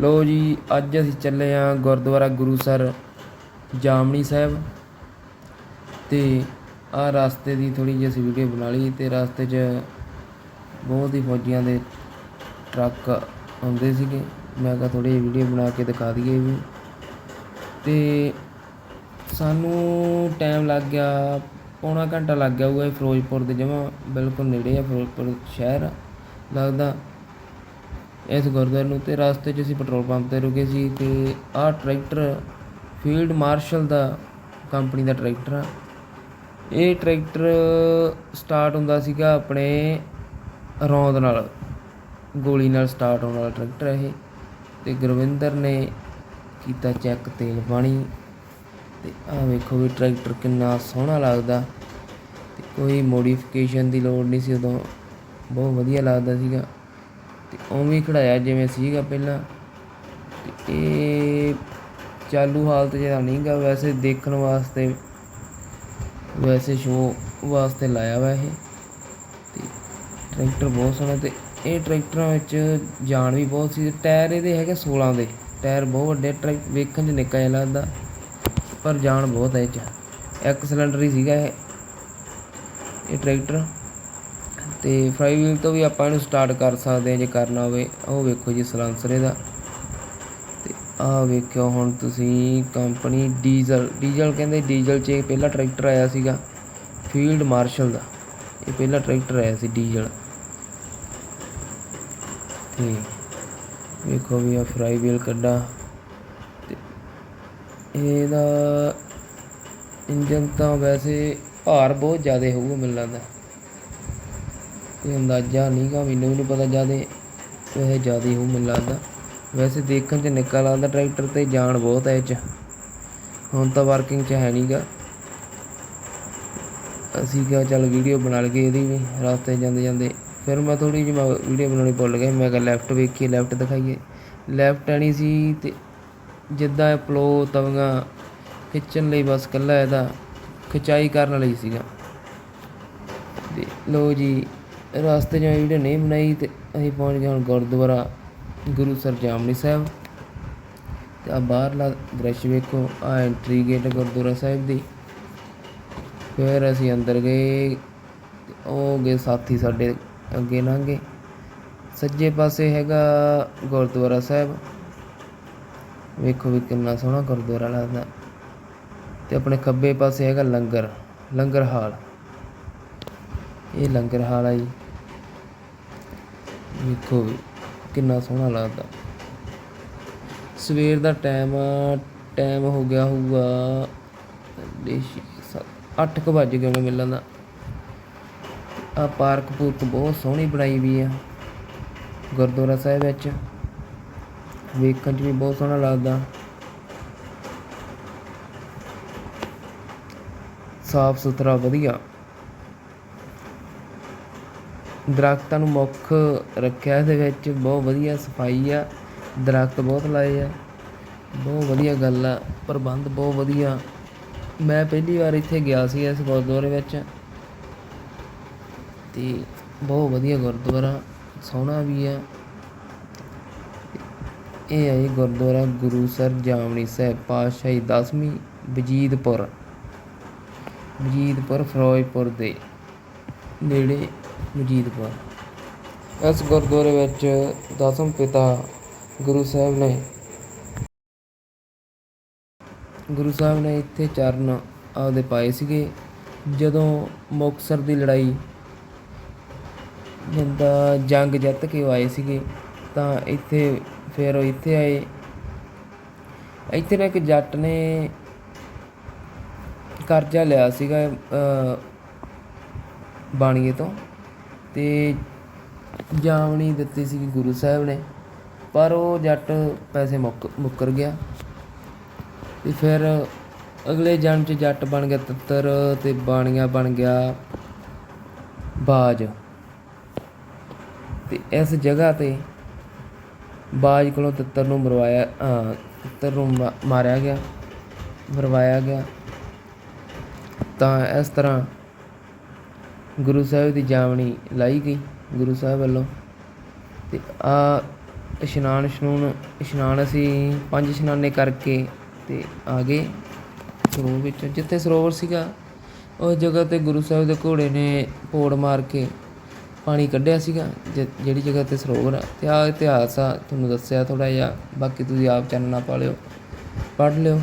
ਲੋ ਜੀ, ਅੱਜ ਅਸੀਂ ਚੱਲੇ ਆ ਗੁਰਦੁਆਰਾ ਗੁਰੂਸਰ ਜਾਮਣੀ ਸਾਹਿਬ ਤੇ ਆ ਰਸਤੇ ਦੀ ਥੋੜੀ ਜਿਹੀ ਅਸੀਂ ਵੀਡੀਓ ਬਣਾ ਲਈ ਤੇ ਰਸਤੇ 'ਚ ਬਹੁਤ ਹੀ ਫੌਜੀਆਂ ਦੇ ਟਰੱਕ ਆਉਂਦੇ ਸੀਗੇ। ਮੈਂ ਕਿਹਾ ਥੋੜੀ ਜਿਹੀ ਵੀਡੀਓ ਬਣਾ ਕੇ ਦਿਖਾ ਦਈਏ ਵੀ। ਤੇ ਸਾਨੂੰ ਟਾਈਮ ਲੱਗ ਗਿਆ, ਪੌਣਾ ਘੰਟਾ ਲੱਗ ਗਿਆ ਹੋਊਗਾ ਇਹ ਫਿਰੋਜ਼ਪੁਰ ਦੇ ਜਮਾ, ਬਿਲਕੁਲ ਨੇੜੇ ਆ ਫਿਰੋਜ਼ਪੁਰ ਸ਼ਹਿਰ, ਲੱਗਦਾ ਇਸ ਗੁਰਦੁਆਰੇ ਨੂੰ ਤੇ ਰਸਤੇ 'ਚ ਅਸੀਂ ਪੈਟਰੋਲ ਪੰਪ ਤੇ ਰੁਕੇ ਸੀ ਤੇ ਆਹ ਟਰੈਕਟਰ ਫੀਲਡ ਮਾਰਸ਼ਲ ਦਾ ਕੰਪਨੀ ਦਾ ਟਰੈਕਟਰ ਆ। ਇਹ ਟਰੈਕਟਰ ਸਟਾਰਟ ਹੁੰਦਾ ਸੀਗਾ ਆਪਣੇ ਰੌਂਦ ਨਾਲ, ਗੋਲੀ ਨਾਲ ਸਟਾਰਟ ਹੋਣ ਵਾਲਾ ਟਰੈਕਟਰ ਇਹ। ਤੇ ਗੁਰਵਿੰਦਰ ਨੇ ਕੀਤਾ ਚੈੱਕ ਤੇਲ ਪਾਣੀ ਤੇ ਆਹ ਵੇਖੋ ਵੀ ਟਰੈਕਟਰ ਕਿੰਨਾ ਸੋਹਣਾ ਲੱਗਦਾ। ਤੇ ਕੋਈ ਮੋਡੀਫਿਕੇਸ਼ਨ ਦੀ ਲੋੜ ਨਹੀਂ ਸੀ ਉਦੋਂ, ਬਹੁਤ ਵਧੀਆ ਲੱਗਦਾ ਸੀਗਾ। ਤੇ ਉਵੇਂ ਹੀ ਖੜਾਇਆ ਜਿਵੇਂ ਸੀਗਾ ਪਹਿਲਾਂ। ਤੇ ਇਹ ਚਾਲੂ ਹਾਲਤ ਜਿਹੜਾ ਤਾਂ ਨਹੀਂਗਾ ਵੈਸੇ ਦੇਖਣ ਵਾਸਤੇ। ਵੈਸੇ ਸ਼ੋਅ ਵਾਸਤੇ ਲਾਇਆ ਵਾ ਇਹ। ਤੇ ਟਰੈਕਟਰ ਬਹੁਤ ਸੋਹਣਾ ਤੇ ਇਹ ਟਰੈਕਟਰਾਂ ਵਿੱਚ ਜਾਨ ਵੀ ਬਹੁਤ ਸੀ। ਟਾਇਰ ਇਹਦੇ ਹੈਗੇ 16 ਦੇ। ਟਾਇਰ ਬਹੁਤ ਵੱਡੇ ਟਰੈਕ ਵੇਖਣ 'ਚ ਨਿੱਕਾ ਜਿਹਾ ਲੱਗਦਾ। ਪਰ ਜਾਨ ਬਹੁਤ ਹੈ ਇਹ 'ਚ। ਇੱਕ ਸਿਲੰਡਰ ਹੀ ਸੀਗਾ ਇਹ। ਇਹ ਟਰੈਕਟਰ। ਤੇ ਫਰਾਈ ਵੀਲ ਤੋਂ ਵੀ ਆਪਾਂ ਇਹਨੂੰ ਸਟਾਰਟ ਕਰ ਸਕਦੇ ਹਾਂ ਜੇ ਕਰਨਾ ਹੋਵੇ। ਉਹ ਵੇਖੋ ਜੀ ਸਲੈਂਸਰ ਇਹਦਾ। ਤੇ ਆਹ ਵੇਖਿਓ ਹੁਣ ਤੁਸੀਂ ਕੰਪਨੀ ਡੀਜ਼ਲ ਡੀਜ਼ਲ ਕਹਿੰਦੇ ਡੀਜ਼ਲ 'ਚ ਪਹਿਲਾ ਟਰੈਕਟਰ ਆਇਆ ਸੀਗਾ ਫੀਲਡ ਮਾਰਸ਼ਲ ਦਾ। ਇਹ ਪਹਿਲਾ ਟਰੈਕਟਰ ਆਇਆ ਸੀ ਡੀਜ਼ਲ ਤੇ ਵੇਖੋ ਵੀ ਆ ਫਰਾਈ ਵੀਲ ਕੱਢਾ ਤੇ ਇਹਦਾ ਇੰਜਨ ਤਾਂ ਵੈਸੇ ਭਾਰ ਬਹੁਤ ਜ਼ਿਆਦਾ ਹੋਊਗਾ ਮੈਨੂੰ ਲੱਗਦਾ। ਕੋਈ ਅੰਦਾਜ਼ਾ ਨਹੀਂਗਾ ਮੈਨੂੰ ਵੀ ਨਹੀਂ ਪਤਾ ਜ਼ਿਆਦਾ, ਵੈਸੇ ਜ਼ਿਆਦਾ ਹੀ ਮੈਨੂੰ ਲੱਗਦਾ। ਵੈਸੇ ਦੇਖਣ 'ਚ ਨਿੱਕਾ ਲੱਗਦਾ ਟਰੈਕਟਰ ਤੇ ਜਾਨ ਬਹੁਤ ਹੈ ਇਹ 'ਚ। ਹੁਣ ਤਾਂ ਵਰਕਿੰਗ 'ਚ ਹੈ ਨਹੀਂਗਾ ਅਸੀਂ ਕਿਹਾ ਚੱਲ ਵੀਡੀਓ ਬਣਾ ਲਈਏ ਇਹਦੀ ਵੀ, ਰਸਤੇ ਜਾਂਦੇ ਜਾਂਦੇ। ਫਿਰ ਮੈਂ ਥੋੜੀ ਜਿਹੀ ਵੀਡੀਓ ਬਣਾਉਣੀ ਭੁੱਲ ਗਿਆ, ਮੈਂ ਕਿਹਾ ਲੈਫਟ ਵੇਖੀਏ ਲੈਫਟ ਦਿਖਾਈਏ। ਲੈਫਟ ਆਣੀ ਸੀ ਤੇ ਜਿੱਦਾਂ ਇਹ ਪਲੋ ਤਵੀਆਂ ਖਿੱਚਣ ਲਈ ਬਸ ਕੱਲਾ ਇਹਦਾ ਖਿਚਾਈ ਕਰਨ ਲਈ ਸੀਗਾ। ਤੇ ਲੋ ਜੀ ਰਸਤੇ 'ਚ ਵੀਡੀਓ ਨਹੀਂ ਬਣਾਈ ਤੇ ਅਸੀਂ ਪਹੁੰਚ ਗਏ ਹੁਣ ਗੁਰਦੁਆਰਾ ਗੁਰੂ ਸਰ ਸਾਹਿਬ। ਤੇ ਆ ਬਾਹਰਲਾ ਦ੍ਰਿਸ਼ ਵੇਖੋ ਆ ਐਂਟਰੀ ਗੇਟ ਗੁਰਦੁਆਰਾ ਸਾਹਿਬ ਦੀ। ਫਿਰ ਅਸੀਂ ਅੰਦਰ ਗਏ ਉਹ ਗਏ ਸਾਥੀ ਸਾਡੇ ਅੱਗੇ ਲੰਘੇ। ਸੱਜੇ ਪਾਸੇ ਹੈਗਾ ਗੁਰਦੁਆਰਾ ਸਾਹਿਬ। ਵੇਖੋ ਵੀ ਕਿੰਨਾ ਸੋਹਣਾ ਗੁਰਦੁਆਰਾ ਲੱਗਦਾ। ਤੇ ਆਪਣੇ ਖੱਬੇ ਪਾਸੇ ਹੈਗਾ ਲੰਗਰ ਲੰਗਰ ਹਾਲ। ਇਹ ਲੰਗਰ ਹਾਲ ਆ ਜੀ। ਵੇਖੋ ਵੀ ਕਿੰਨਾ ਸੋਹਣਾ ਲੱਗਦਾ। ਸਵੇਰ ਦਾ ਟਾਈਮ ਟਾਈਮ ਹੋ ਗਿਆ ਹੋਊਗਾ ਦੇਸ਼ੀ 8 ਕੁ ਵੱਜ ਗਏ ਹੋਣੇ ਮਿਲਣ ਦਾ। ਆ ਪਾਰਕ ਪੂਰਕ ਬਹੁਤ ਸੋਹਣੀ ਬਣਾਈ ਵੀ ਆ ਗੁਰਦੁਆਰਾ ਸਾਹਿਬ ਵਿੱਚ। ਵੇਖਣ 'ਚ ਵੀ ਬਹੁਤ ਸੋਹਣਾ ਲੱਗਦਾ। ਸਾਫ਼ ਸੁਥਰਾ ਵਧੀਆ। ਦਰਖਤਾਂ ਨੂੰ ਮੁੱਖ ਰੱਖਿਆ ਇਹਦੇ ਵਿੱਚ ਬਹੁਤ ਵਧੀਆ ਸਫ਼ਾਈ ਆ, ਦਰਖਤ ਬਹੁਤ ਲਾਏ ਆ, ਬਹੁਤ ਵਧੀਆ ਗੱਲ ਆ, ਪ੍ਰਬੰਧ ਬਹੁਤ ਵਧੀਆ। ਮੈਂ ਪਹਿਲੀ ਵਾਰ ਇੱਥੇ ਗਿਆ ਸੀ ਇਸ ਗੁਰਦੁਆਰੇ ਵਿੱਚ। ਤੇ ਬਹੁਤ ਵਧੀਆ ਗੁਰਦੁਆਰਾ, ਸੋਹਣਾ ਵੀ ਆ। ਇਹ ਹੈ ਜੀ ਗੁਰਦੁਆਰਾ ਗੁਰੂਸਰ ਜਾਮਣੀ ਸਾਹਿਬ ਪਾਤਸ਼ਾਹੀ 10ਵੀਂ ਵਜੀਦਪੁਰ ਵਜੀਦਪੁਰ ਫਿਰੋਜ਼ਪੁਰ ਦੇ ਨੇੜੇ ਵਜੀਦਪੁਰ ਇਸ ਗੁਰਦੁਆਰੇ ਵਿੱਚ ਦਸਮ ਪਿਤਾ ਗੁਰੂ ਸਾਹਿਬ ਨੇ ਗੁਰੂ ਸਾਹਿਬ ਨੇ ਇੱਥੇ ਚਰਨ ਆਪਦੇ ਪਾਏ ਸੀਗੇ। ਜਦੋਂ ਮੁਕਤਸਰ ਦੀ ਲੜਾਈ ਜਿੰਦਾ ਜੰਗ ਜਿੱਤ ਕੇ ਆਏ ਸੀਗੇ, ਤਾਂ ਇੱਥੇ ਫਿਰ ਉਹ ਇੱਥੇ ਆਏ। ਇੱਥੇ ਨਾ ਇੱਕ ਜੱਟ ਨੇ ਕਰਜ਼ਾ ਲਿਆ ਸੀਗਾ ਬਾਣੀਏ ਤੋਂ। ਅਤੇ ਜਾਮਣੀ ਦਿੱਤੀ ਸੀ ਗੁਰੂ ਸਾਹਿਬ ਨੇ ਪਰ ਉਹ ਜੱਟ ਪੈਸੇ ਮੁੱਕ ਮੁੱਕਰ ਗਿਆ। ਅਤੇ ਫਿਰ ਅਗਲੇ ਜਨਮ ਚ ਜੱਟ ਬਣ ਗਿਆ ਤਿੱਤਰ ਅਤੇ ਬਾਣੀਆ ਬਣ ਗਿਆ ਬਾਜ। ਤੇ ਇਸ ਜਗ੍ਹਾ ਤੇ ਬਾਜ ਕੋਲੋਂ ਤਿੱਤਰ ਨੂੰ ਮਰਵਾਇਆ ਅਹ, ਤਿੱਤਰ ਨੂੰ ਮਾ- ਮਾਰਿਆ ਗਿਆ ਮਰਵਾਇਆ ਗਿਆ। ਤਾਂ ਇਸ ਤਰ੍ਹਾਂ ਗੁਰੂ ਸਾਹਿਬ ਦੀ ਜਾਵਣੀ ਲਾਈ ਗਈ ਗੁਰੂ ਸਾਹਿਬ ਵੱਲੋਂ ਤੇ ਆ ਇਸ਼ਨਾਨ ਇਸ਼ਨੂਨ ਇਸ਼ਨਾਨ ਅਸੀਂ ਪੰਜ ਇਸ਼ਨਾਨੇ ਕਰਕੇ ਤੇ ਆ ਗਏ ਸਰੋਵਰ ਵਿੱਚ। ਜਿੱਥੇ ਸਰੋਵਰ ਸੀਗਾ ਉਸ ਜਗ੍ਹਾ ਤੇ ਗੁਰੂ ਸਾਹਿਬ ਦੇ ਘੋੜੇ ਨੇ ਪੋੜ ਮਾਰ ਕੇ ਪਾਣੀ ਕੱਢਿਆ ਸੀਗਾ, ਜਿ- ਜਿਹੜੀ ਜਗ੍ਹਾ ਤੇ ਸਰੋਵਰ ਆ। ਤੇ ਆ ਇਤਿਹਾਸ ਆ, ਤੁਹਾਨੂੰ ਦੱਸਿਆ ਥੋੜਾ ਜਿਹਾ, ਬਾਕੀ ਤੁਸੀਂ ਆਪ ਚਾਨਣਾ ਪਾ ਲਿਓ, ਪੜ੍ਹ ਲਿਓ।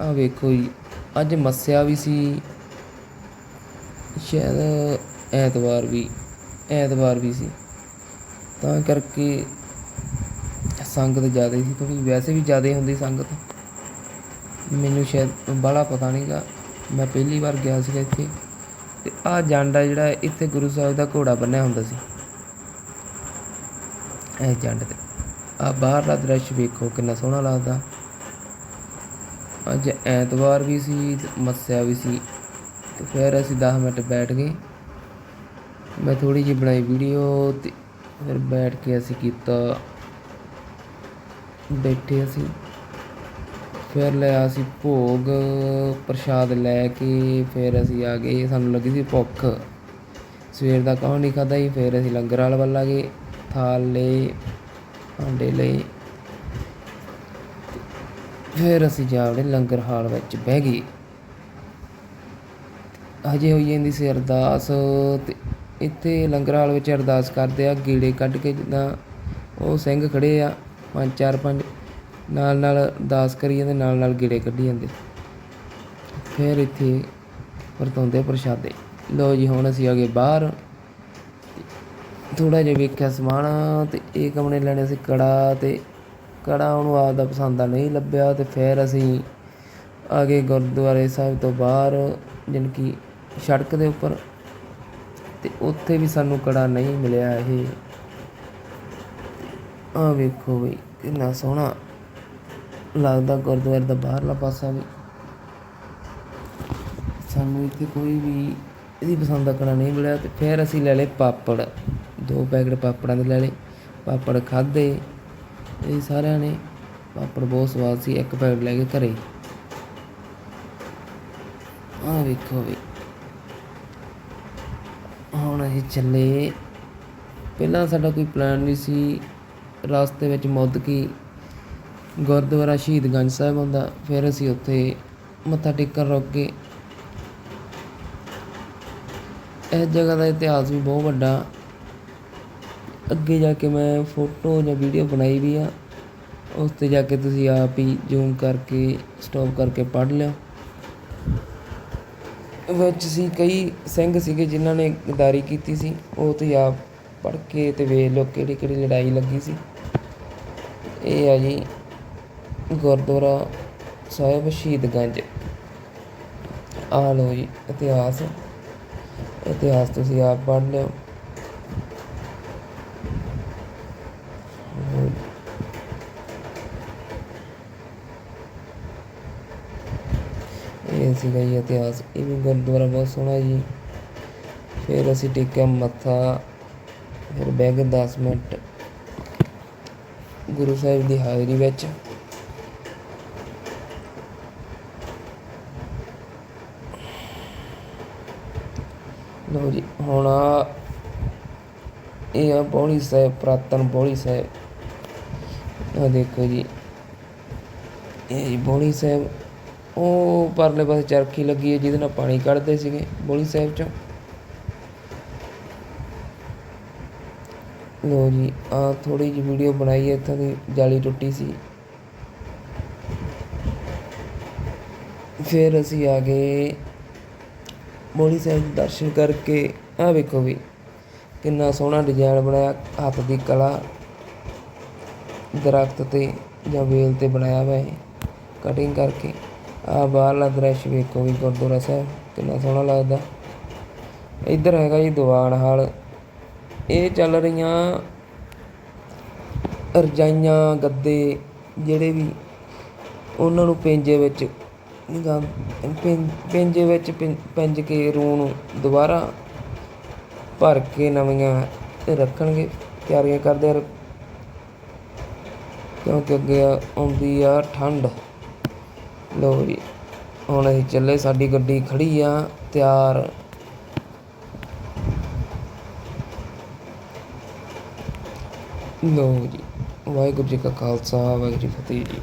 ਆ ਵੇਖੋ ਜੀ, ਅੱਜ ਮੱਸਿਆ ਵੀ ਸੀ ਸ਼ਾਇਦ ਐਤਵਾਰ ਵੀ ਐਤਵਾਰ ਵੀ ਸੀ। ਤਾਂ ਕਰਕੇ ਸੰਗਤ ਜ਼ਿਆਦਾ ਸੀ, ਕਿਉਂਕਿ ਵੈਸੇ ਵੀ ਜ਼ਿਆਦਾ ਹੁੰਦੀ ਸੰਗਤ। ਮੈਨੂੰ ਸ਼ਾਇਦ ਬਾਹਲਾ ਪਤਾ ਨਹੀਂਗਾ ਮੈਂ ਪਹਿਲੀ ਵਾਰ ਗਿਆ ਸੀਗਾ ਇੱਥੇ। ਤੇ ਆਹ ਜੰਡ ਆ ਜਿਹੜਾ, ਇੱਥੇ ਗੁਰੂ ਸਾਹਿਬ ਦਾ ਘੋੜਾ ਬੰਨਿਆ ਹੁੰਦਾ ਸੀ। ਇਹ ਜੰਡ ਤੇ। ਆ ਬਾਹਰਲਾ ਦ੍ਰਿਸ਼ ਵੇਖੋ, ਕਿੰਨਾ ਸੋਹਣਾ ਲੱਗਦਾ। ਅੱਜ ਐਤਵਾਰ ਵੀ ਸੀ ਮੱਸਿਆ ਵੀ ਸੀ। ਤੇ ਫਿਰ ਅਸੀਂ 10 ਮਿੰਟ ਬੈਠ ਗਏ। ਮੈਂ ਥੋੜੀ ਜਿਹੀ ਬਣਾਈ ਵੀਡੀਓ ਤੇ ਫਿਰ ਬੈਠ ਕੇ ਅਸੀਂ ਕੀਤਾ। ਬੈਠੇ ਅਸੀਂ। ਫਿਰ ਲਿਆ ਅਸੀਂ ਭੋਗ, ਪ੍ਰਸ਼ਾਦ ਲੈ ਕੇ, ਫਿਰ ਅਸੀਂ ਆ ਗਏ। ਸਾਨੂੰ ਲੱਗੀ ਸੀ ਭੁੱਖ। ਸਵੇਰ ਦਾ ਕਾਹ ਨਹੀਂ ਖਾਦਾ ਸੀ ਫਿਰ ਅਸੀਂ ਲੰਗਰ ਵਾਲ ਵੱਲ ਆ ਗਏ। ਥਾਲ ਲਏ, ਭਾਂਡੇ ਲਏ। ਫਿਰ ਅਸੀਂ ਜਾ ਵੜੇ ਲੰਗਰ ਹਾਲ ਵਿੱਚ ਬਹਿ ਗਏ। ਹਜੇ ਹੋਈ ਜਾਂਦੀ ਸੀ ਅਰਦਾਸ ਅਤੇ ਇੱਥੇ ਲੰਗਰ ਹਾਲ ਵਿੱਚ ਅਰਦਾਸ ਕਰਦੇ ਆ, ਗੇੜੇ ਕੱਢ ਕੇ ਜਿੱਦਾਂ ਉਹ ਸਿੰਘ ਖੜ੍ਹੇ ਆ, ਪੰਜ, ਚਾਰ, ਪੰਜ, ਨਾਲ ਨਾਲ ਅਰਦਾਸ ਕਰੀ ਜਾਂਦੇ, ਨਾਲ ਨਾਲ ਗੇੜੇ ਕੱਢੀ ਜਾਂਦੇ। ਫਿਰ ਇੱਥੇ ਵਰਤਾਉਂਦੇ ਪ੍ਰਸ਼ਾਦੇ। ਲੋ ਜੀ, ਹੁਣ ਅਸੀਂ ਆ ਗਏ ਬਾਹਰ। ਥੋੜਾ ਜਿਹਾ ਵੇਖਿਆ ਸਮਾਨ ਤੇ ਇਹ ਕਮਰੇ ਲੈਣੇ ਸੀ ਕੜਾ ਤੇ ਕੜਾ ਉਹਨੂੰ ਆਪਦਾ ਪਸੰਦ ਆ, ਨਹੀਂ ਲੱਭਿਆ ਤੇ ਫਿਰ ਅਸੀਂ ਆ ਗਏ ਗੁਰਦੁਆਰੇ ਸਾਹਿਬ ਤੋਂ ਬਾਹਰ, ਜਾਣੀ ਕਿ ਸੜਕ ਦੇ ਉੱਪਰ ਤੇ ਉੱਥੇ ਵੀ ਸਾਨੂੰ ਕੜਾ ਨਹੀਂ ਮਿਲਿਆ ਇਹ। ਆ ਵੇਖੋ ਵੀ ਕਿੰਨਾ ਸੋਹਣਾ ਲੱਗਦਾ ਗੁਰਦੁਆਰੇ ਦਾ ਬਾਹਰਲਾ ਪਾਸਾ ਵੀ। ਸਾਨੂੰ ਇੱਥੇ ਕੋਈ ਵੀ ਇਹਦੀ ਪਸੰਦ ਦਾ ਕੜਾ ਨਹੀਂ ਮਿਲਿਆ ਤੇ ਫਿਰ ਅਸੀਂ ਲੈ ਲਏ ਪਾਪੜ। ਦੋ ਪੈਕਟ ਪਾਪੜਾਂ ਦੇ ਲੈ ਲਏ, ਪਾਪੜ ਖਾਦੇ ਇਹ ਸਾਰਿਆਂ ਨੇ। ਪਾਪੜ ਬਹੁਤ ਸਵਾਦ ਸੀ, ਇੱਕ ਪੈਕਟ ਲੈ ਕੇ ਘਰੇ। ਆ ਵੇਖੋ ਵੀ ਹੁਣ ਅਸੀਂ ਚੱਲੇ। ਪਹਿਲਾਂ ਸਾਡਾ ਕੋਈ ਪਲਾਨ ਨਹੀਂ ਸੀ। ਰਸਤੇ ਵਿੱਚ ਮੁੱਦ ਕੀ। ਗੁਰਦੁਆਰਾ ਸ਼ਹੀਦਗੰਜ ਸਾਹਿਬ ਹੁੰਦਾ ਫਿਰ ਅਸੀਂ ਉੱਥੇ ਮੱਥਾ ਟੇਕਣ ਰੁਕ ਗਏ। ਇਸ ਜਗ੍ਹਾ ਦਾ ਇਤਿਹਾਸ ਵੀ ਬਹੁਤ ਵੱਡਾ। ਅੱਗੇ ਜਾ ਕੇ ਮੈਂ ਫੋਟੋ ਜਾਂ ਵੀਡੀਓ ਬਣਾਈ ਵੀ ਆ। ਉਸ ਤੇ ਜਾ ਕੇ ਤੁਸੀਂ ਆਪ ਹੀ ਜ਼ੂਮ ਕਰਕੇ ਸਟਾਪ ਕਰਕੇ ਪੜ੍ਹ ਲਿਓ। ਵਿੱਚ ਸੀ, ਕਈ ਸਿੰਘ ਸੀਗੇ ਜਿਨ੍ਹਾਂ ਨੇ ਗਦਾਰੀ ਕੀਤੀ ਸੀ। ਉਹ ਤੁਸੀਂ ਆਪ ਪੜ੍ਹ ਕੇ ਅਤੇ ਵੇਖ ਲਓ ਕਿਹੜੀ ਕਿਹੜੀ ਲੜਾਈ ਲੱਗੀ ਸੀ। ਇਹ ਆ ਜੀ ਗੁਰਦੁਆਰਾ ਸਾਹਿਬ ਸ਼ਹੀਦਗੰਜ ਆ ਲਓ ਜੀ ਇਤਿਹਾਸ। ਇਤਿਹਾਸ ਤੁਸੀਂ ਆਪ ਪੜ੍ਹ ਲਿਓ। ਇਹ ਸੀਗਾ ਜੀ ਇਤਿਹਾਸ। ਇਹ ਵੀ ਗੁਰਦੁਆਰਾ ਬਹੁਤ ਸੋਹਣਾ ਜੀ। ਫਿਰ ਅਸੀਂ ਟੇਕਿਆ ਮੱਥਾ, ਫਿਰ ਬਹਿ ਗਏ 10 ਮਿੰਟ ਗੁਰੂ ਸਾਹਿਬ ਦੀ ਹਾਜ਼ਰੀ ਵਿੱਚ। ਲਓ ਜੀ, ਹੁਣ ਆ ਇਹ ਆ ਬੋਲੀ ਸਾਹਿਬ, ਪ੍ਰਾਤਨ ਬੋਲੀ ਸਾਹਿਬ। ਆ ਦੇਖੋ ਜੀ, ਇਹ ਬੋਲੀ ਸਾਹਿਬ ਉਹ ਪਰਲੇ ਪਾਸੇ ਚਰਖੀ ਲੱਗੀ ਹੈ, ਜਿਹਦੇ ਨਾਲ ਪਾਣੀ ਕੱਢਦੇ ਸੀਗੇ, ਬੋਲੀ ਸਾਹਿਬ ਚੋਂ। ਲੋ ਜੀ ਆ ਥੋੜੀ ਜਿਹੀ ਵੀਡੀਓ ਬਣਾਈ ਹੈ, ਇੱਥੋਂ ਦੀ ਜਾਲੀ ਟੁੱਟੀ ਸੀ। ਫਿਰ ਅਸੀਂ ਆ ਗਏ ਬੋਲੀ ਸਾਹਿਬ ਦੇ ਦਰਸ਼ਨ ਕਰਕੇ। ਆ ਵੇਖੋ ਵੀ, ਕਿੰਨਾ ਸੋਹਣਾ ਡਿਜ਼ਾਈਨ ਬਣਾਇਆ, ਹੱਥ ਦੀ ਕਲਾ ਦਰਖਤ ਤੇ ਜਾਂ ਵੇਲ ਤੇ ਬਣਾਇਆ ਹੋਇਆ ਹੈ ਕਟਿੰਗ ਕਰਕੇ। ਆ ਬਾਹਰਲਾ ਦ੍ਰਿਸ਼ ਵੇਖੋ ਵੀ ਗੁਰਦੁਆਰਾ ਸਾਹਿਬ ਕਿੰਨਾ ਸੋਹਣਾ ਲੱਗਦਾ। ਇੱਧਰ ਹੈਗਾ ਜੀ ਦੀਵਾਨ ਹਾਲ। ਇਹ ਚੱਲ ਰਹੀਆਂ ਰਜਾਈਆਂ, ਗੱਦੇ ਜਿਹੜੇ ਵੀ ਉਹਨਾਂ ਨੂੰ ਪਿੰਜੇ ਵਿੱਚ ਨਿਗਾਹ ਪਿੰ- ਪਿੰਜੇ ਵਿੱਚ ਪਿੰ- ਪਿੰਜ ਕੇ ਰੂਹ ਨੂੰ ਦੁਬਾਰਾ ਭਰ ਕੇ ਨਵੀਆਂ ਰੱਖਣਗੇ, ਤਿਆਰੀਆਂ ਕਰਦੇ ਆ। ਕਿਉਂਕਿ ਅੱਗੇ ਆਉਂਦੀ ਆ ਠੰਡ। ਲੋ ਜੀ, ਹੁਣ ਅਸੀਂ ਚੱਲੇ, ਸਾਡੀ ਗੱਡੀ ਖੜੀ ਆ, ਤਿਆਰ। ਲੋ ਜੀ, ਵਾਹਿਗੁਰੂ ਜੀ ਕਾ ਖਾਲਸਾ, ਵਾਹਿਗੁਰੂ ਜੀ ਫਤਿਹ ਜੀ।